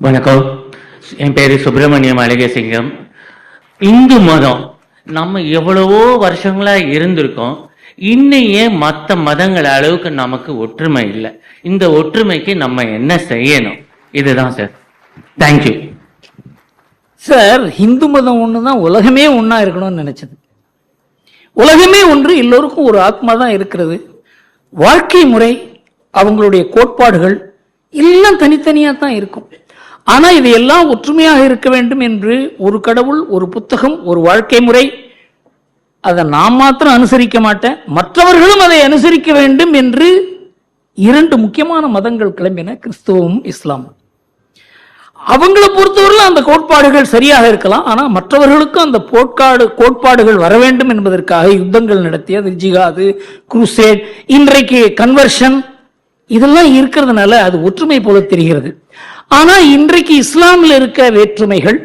வணக்கம். என் பேரு சுப்பிரமணியம் அழகசிங்கம். இந்து மதம் நம்ம எவ்வளவோ வருஷங்களா இருந்திருக்கோம். இன்னும் ஏன் மற்ற மதங்கள் அளவுக்கு நமக்கு ஒற்றுமை இல்லை? இந்த ஒற்றுமைக்கு நம்ம என்ன செய்யணும்? இதுதான் சார். தேங்க்யூ சார் இந்து மதம் ஒன்று தான் உலகமே ஒன்றா இருக்கணும்னு நினைச்சது. உலகமே ஒன்று எல்லோருக்கும் ஒரு ஆத்மா தான் இருக்கிறது. வாழ்க்கை முறை அவங்களுடைய கோட்பாடுகள் எல்லாம் தனித்தனியாக தான் இருக்கும். ஆனால் இது எல்லாம் ஒற்றுமையாக இருக்க வேண்டும் என்று ஒரு கடவுள் ஒரு புத்தகம் ஒரு வாழ்க்கை முறை அதை நான் மாத்திரம் அனுசரிக்க மாட்டேன். மற்றவர்களும் அதை அனுசரிக்க வேண்டும் என்று இரண்டு முக்கியமான மதங்கள் கிளம்பின கிறிஸ்துவமும் இஸ்லாமும். அவங்கள பொறுத்தவரையில் அந்த கோட்பாடுகள் சரியாக இருக்கலாம். ஆனால் மற்றவர்களுக்கும் அந்த போட்காடு கோட்பாடுகள் வர வேண்டும் என்பதற்காக யுத்தங்கள் நடத்திய அது ஜிகாது குருசேட் இன்றைக்கு கன்வர்ஷன் இதெல்லாம் இருக்கிறதுனால அது ஒற்றுமை போல தெரிகிறது. ஆனா இன்றைக்கு இஸ்லாமில் இருக்க வேற்றுமைகள்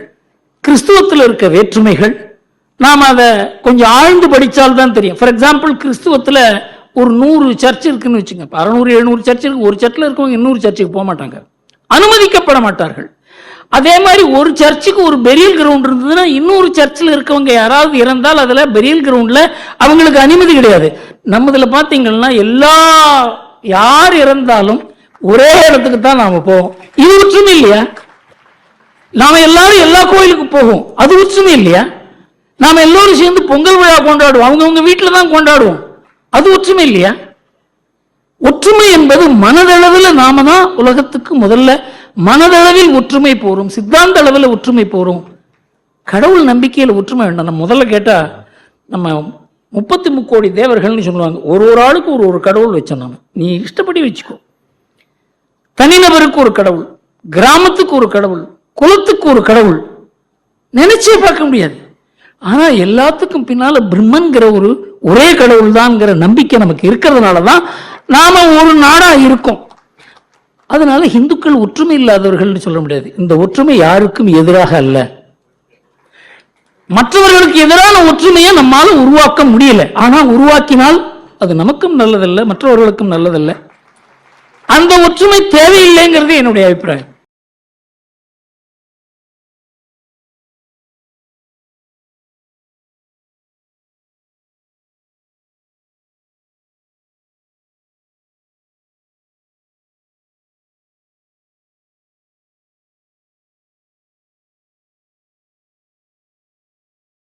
கிறிஸ்துவத்தில் இருக்க வேற்றுமைகள் நாம் அதை கொஞ்சம் ஆழ்ந்து படித்தால் தான் தெரியும். ஃபார் எக்ஸாம்பிள் கிறிஸ்துவத்தில் ஒரு நூறு சர்ச் இருக்குன்னு வச்சுங்க அறநூறு எழுநூறு சர்ச் இருக்கு. ஒரு சர்ச்சில் இருக்கவங்க இன்னொரு சர்ச்சுக்கு போக மாட்டாங்க அனுமதிக்கப்பட மாட்டார்கள். அதே மாதிரி ஒரு சர்ச்சுக்கு ஒரு பெரியல் கிரவுண்ட் இருந்ததுன்னா இன்னொரு சர்ச்சில் இருக்கவங்க யாராவது இறந்தால் அதில் பெரியல் கிரவுண்டில் அவங்களுக்கு அனுமதி கிடையாது. நம்மதில் பார்த்தீங்கன்னா எல்லா யார் இறந்தாலும் ஒரே இடத்துக்கு தான் நாம போவோம். இது ஒற்றுமை இல்லையா? நாம எல்லாரும் எல்லா கோயிலுக்கும் போவோம். அது ஒற்றுமை இல்லையா? நாம எல்லோரும் சேர்ந்து பொங்கல் விழா கொண்டாடுவோம். அவங்கவுங்க வீட்டில் தான் கொண்டாடுவோம். அது ஒற்றுமை இல்லையா? ஒற்றுமை என்பது மனதளவில் நாம தான் உலகத்துக்கு முதல்ல மனதளவில் ஒற்றுமை போறோம். சித்தாந்த அளவில் ஒற்றுமை போறோம். கடவுள் நம்பிக்கையில் ஒற்றுமை வேண்டாம். நம்ம முதல்ல கேட்டா நம்ம முப்பத்தி முக்கோடி தேவர்கள்னு சொல்லுவாங்க. ஒரு ஒரு ஆளுக்கு ஒரு ஒரு கடவுள் வச்சோம் நாம. நீ இஷ்டப்படி வச்சுக்கோ. தனிநபருக்கு ஒரு கடவுள் கிராமத்துக்கு ஒரு கடவுள் குலத்துக்கு ஒரு கடவுள். நினைச்சே பார்க்க முடியாது. ஆனா எல்லாத்துக்கும் பின்னால பிரம்மன்கிற ஒரு ஒரே கடவுள் தான்ங்கிற நம்பிக்கை நமக்கு இருக்கிறதுனால தான் நாம ஒரு நாடா இருக்கோம். அதனால இந்துக்கள் ஒற்றுமை இல்லாதவர்கள்னு சொல்ல முடியாது. இந்த ஒற்றுமை யாருக்கும் எதிராக அல்ல. மற்றவர்களுக்கு எதிரான ஒற்றுமையை நம்மால் உருவாக்க முடியல. ஆனா உருவாக்கினால் அது நமக்கும் நல்லதல்ல மற்றவர்களுக்கும் நல்லதல்ல. அந்த ஒற்றுமை தேவையில்லைங்கிறது என்னுடைய அபிப்பிராயம்.